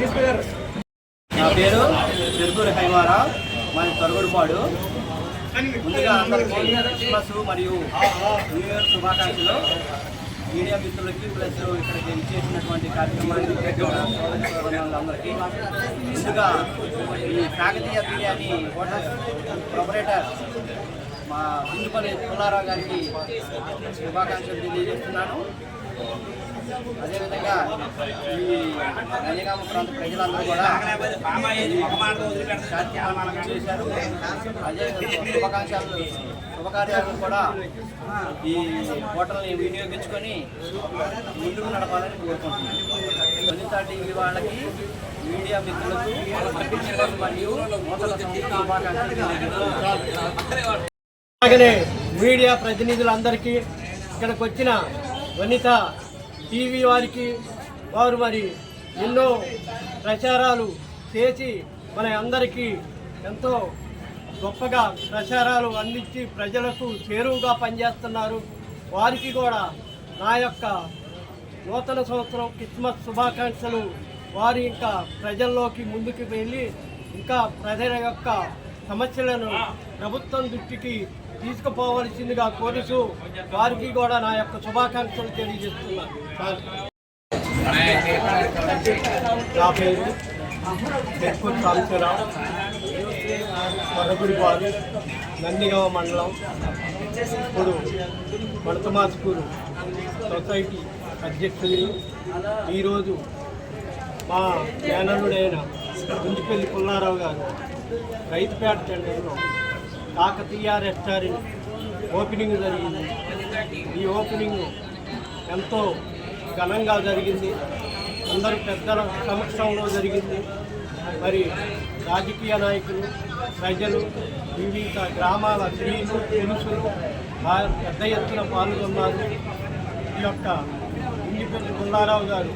నా పేరు చెరుకూరి హైమారా మాది తొరగడుపాడు. ముందుగా అందరికీ క్రిస్మస్ మరియు న్యూ ఇయర్ శుభాకాంక్షలు. మీడియా మిత్రులకి ప్లస్ ఇక్కడికి ఇచ్చేసినటువంటి కార్యక్రమాన్ని అందరికీ. ముందుగా ఈ కాకతీయ బిర్యానీ హోటల్ ప్రొపరేటర్ మా హిందుపల్లి పుల్లారావు గారికి శుభాకాంక్షలు తెలియజేస్తున్నాను. అదేవిధంగా ఈ నందిగామ ప్రాంత ప్రజలందరూ కూడా శాంతి పాలన చేశారు. అదేవిధంగా శుభాకాంక్షలు శుభకార్యాలను కూడా ఈ హోటల్ని వినియోగించుకొని ముందుకు నడపాలని కోరుకుంటున్నాను. వనిత టీవీ వాళ్ళకి మీడియా మిత్రులకు మరియు శుభాకాంక్షలు అలాగనే మీడియా ప్రతినిధులందరికీ ఇక్కడికి వచ్చిన వనిత టీవీ వారికి వారు మరి ఎన్నో ప్రచారాలు చేసి మన అందరికీ ఎంతో గొప్పగా ప్రచారాలు అందించి ప్రజలకు చేరువుగా పనిచేస్తున్నారు. వారికి కూడా నా యొక్క నూతన సంవత్సరం క్రిస్మస్ శుభాకాంక్షలు. వారు ఇంకా ప్రజల్లోకి ముందుకు వెళ్ళి ఇంకా ప్రజల యొక్క సమస్యలను ప్రభుత్వం దృష్టికి తీసుకుపోవలసిందిగా కోరుతూ వారికి కూడా నా యొక్క శుభాకాంక్షలు తెలియజేస్తున్నాను. నా పేరు ఎక్కువ కాంచరావు మరగుడిపాడు నందిగామ మండలం ఇప్పుడు మడతమాస్కూరు సొసైటీ అధ్యక్షులు. ఈరోజు మా మేనలుడైన గుంజిపల్లి పుల్లారావు గారు రైతుపేట టెండర్లో కాకతీయ రెస్టారెంట్ ఓపెనింగ్ జరిగింది. ఈ ఓపెనింగ్ ఎంతో ఘనంగా జరిగింది. అందరూ పెద్దల సమక్షంలో జరిగింది. మరి రాజకీయ నాయకులు ప్రజలు వివిధ గ్రామాల స్త్రీలు పురుషులు పెద్ద ఎత్తున పాల్గొన్నారు. ఈ యొక్క ఇండిపెండెంట్ పుల్లారావు గారు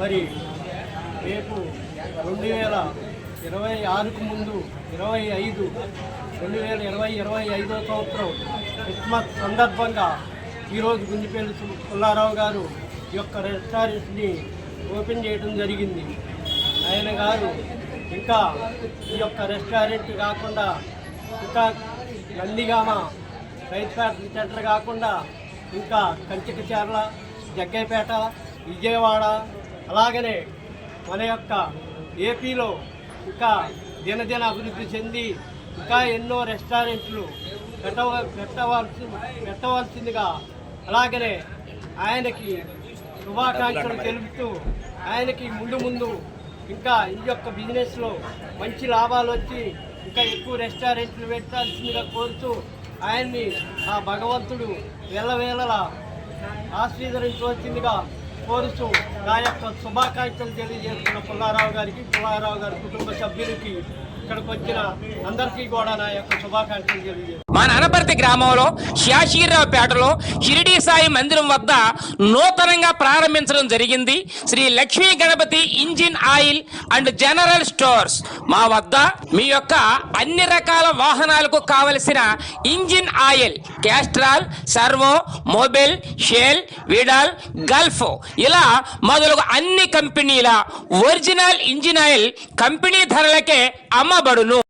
మరి రేపు రెండు వేల ఇరవై ఆరుకు ముందు ఇరవై ఐదు రెండు వేల ఇరవై ఇరవై ఐదో సంవత్సరం క్రిస్మస్ సందర్భంగా ఈరోజు గుంజిపల్లి పుల్లారావు గారు ఈ యొక్క రెస్టారెంట్ని ఓపెన్ చేయడం జరిగింది. ఆయన గారు ఇంకా ఈ యొక్క రెస్టారెంట్ కాకుండా ఇంకా నందిగామ రైతుపేట సెంటర్ కాకుండా ఇంకా కంచికచర్ల జగ్గైపేట విజయవాడ అలాగనే మన యొక్క ఏపీలో ఇంకా దినదిన అభివృద్ధి చెంది ఇంకా ఎన్నో రెస్టారెంట్లు పెట్టవ పెట్టవలసి పెట్టవలసిందిగా అలాగనే ఆయనకి శుభాకాంక్షలు తెలుపుతూ ఆయనకి ముందు ముందు ఇంకా ఈ యొక్క బిజినెస్లో మంచి లాభాలు వచ్చి ఇంకా ఎక్కువ రెస్టారెంట్లు పెట్టాల్సిందిగా కోరుతూ ఆయన్ని ఆ భగవంతుడు వేలవేళలా ఆశీర్వదించవలసిందిగా పోలీసు నా యొక్క శుభాకాంక్షలు తెలియజేస్తున్న పుల్లారావు గారికి పుల్లారావు గారి కుటుంబ సభ్యులకి ఇక్కడికి వచ్చిన అందరికీ కూడా నా యొక్క శుభాకాంక్షలు తెలియజేస్తున్నాను మన గ్రామంలో శాషీరావుపేటలో షిరిడి సాయి మందిరం వద్ద నూతనంగా ప్రారంభించడం జరిగింది. Shri Lakshmi Ganapathi engine oil and general stores మా వద్ద మీ యొక్క అన్ని రకాల వాహనాలకు కావలసిన engine oil Castrol Servo Mobil Shell Veedol Gulf ఇలా మొదలగు అన్ని కంపెనీల ఒరిజినల్ ఇంజిన్ ఆయిల్ కంపెనీ ధరలకే అమ్మ barbaro no